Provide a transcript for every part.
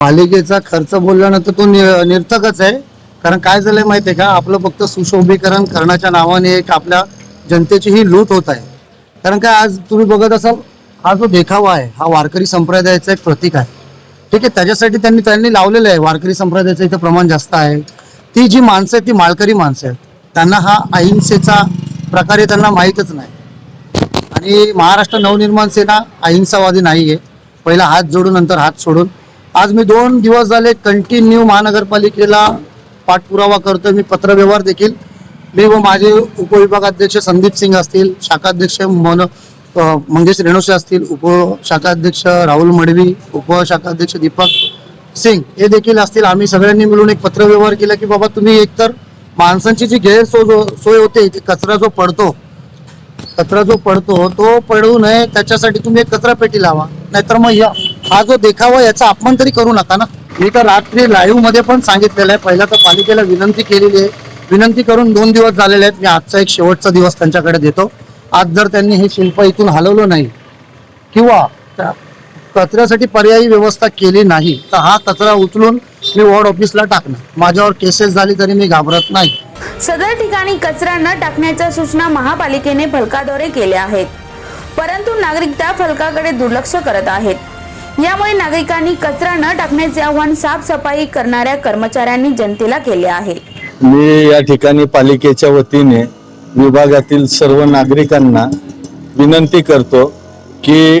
पालिकेचा खर्च बोलल्यानंतर तो निर्थकच आहे. कारण काय झालंय माहितीये का? आपलं फक्त सुशोभीकरण करण्याच्या नावाने एक आपल्या जनतेची ही लूट होत आहे. कारण काय आज तुम्ही बघत असाल हा जो देखावा आहे हा वारकरी संप्रदायाचा एक प्रतीक आहे. ठीक आहे त्याच्यासाठी त्यांनी त्यांनी लावलेलं आहे. वारकरी संप्रदायाचं इथं प्रमाण जास्त आहे. ती जी माणसं आहेत ती माळकरी माणसं आहेत. त्यांना हा अहिंसेचा प्रकारे त्यांना माहीतच नाही. आणि महाराष्ट्र नवनिर्माण सेना अहिंसावादी नाहीये. पहिला हात जोडून नंतर हात सोडून. आज मी दोन दिवस झाले कंटिन्यू महानगरपालिकेला पाठपुरावा करतोय. मी पत्रव्यवहार देखील. मी व माझे उपविभागाध्यक्ष संदीप सिंग असतील शाखाध्यक्ष मन मंगेश रेणुसे असतील उपशाखाध्यक्ष राहुल मडवी उपशाखाध्यक्ष दीपक सिंग हे देखील असतील. आम्ही सगळ्यांनी मिळून एक पत्रव्यवहार केला की बाबा तुम्ही एकतर माणसांची जी गैरसोय जो- सोय होते ती कचरा जो पडतो कचरा जो पडतो तो पडू नये त्याच्यासाठी तुम्ही एक कचरा पेटी लावा. नाहीतर मग या हा जो देखावा याचा अपमान तरी करू नका ना. मी तर रात्री लाईव्हमध्ये पण सांगितलेलं आहे. पहिला तर पालिकेला विनंती केलेली आहे. विनंती करून दोन दिवस झालेले आहेत. मी आजचा एक शेवटचा दिवस त्यांच्याकडे देतो. आज जर त्यांनी हे शिल्प इथून हलवलं नाही किंवा कचऱ्यासाठी पर्यायी व्यवस्था केली नाही तर हा कचरा उचलून मी वॉर्ड ऑफिसला टाकणार. माझ्यावर केसेस झाली तरी मी घाबरत नाही. सदर ठिकाणी कचरा न टाकण्याच्या सूचना महापालिकेने फलकाद्वारे केल्या आहेत. परंतु नागरिक त्या फलकाकडे दुर्लक्ष करत आहेत. यामुळे नागरिकांनी कचरा न टाकण्याचे आव्हान साफसफाई करणाऱ्या कर्मचाऱ्यांनी जनतेला केले आहे. मी या ठिकाणी पालिकेच्या वतीने विभागातील सर्व नागरिकांना विनंती करतो की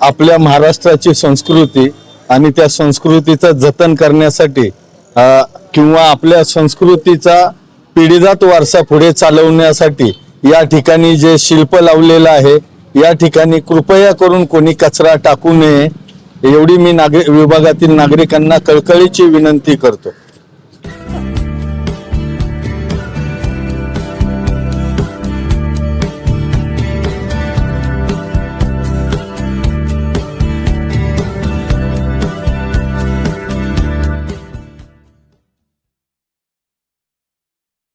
आपल्या महाराष्ट्राची संस्कृती आणि त्या संस्कृतीचं जतन करण्यासाठी किंवा आपल्या संस्कृतीचा पिढीजात वारसा पुढे चालवण्यासाठी या ठिकाणी जे शिल्प लावलेलं आहे या ठिकाणी कृपया करून कोणी कचरा टाकू नये एवढी मी नागरिक विभागातील नागरिकांना कळकळीची विनंती करतो.